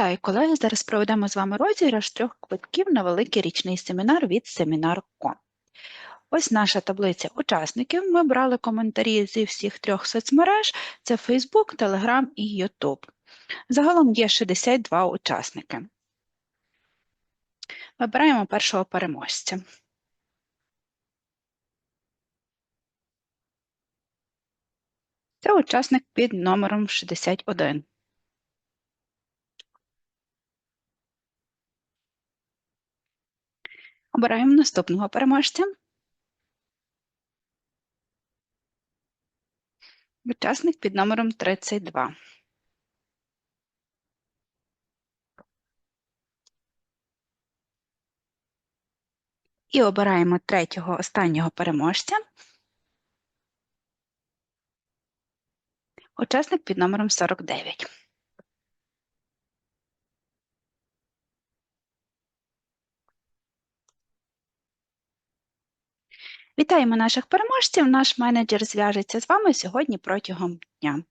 Вітаю, колеги! Зараз проведемо з вами розіграш трьох квитків на великий річний семінар від Семінар.com. Ось наша таблиця учасників. Ми брали коментарі зі всіх трьох соцмереж: це Facebook, Telegram і YouTube. Загалом є 62 учасники. Вибираємо першого переможця. Це учасник під номером 61. Обираємо наступного переможця. Учасник під номером 32. І обираємо третього останнього переможця. Учасник під номером 49. Вітаємо наших переможців. Наш менеджер зв'яжеться з вами сьогодні протягом дня.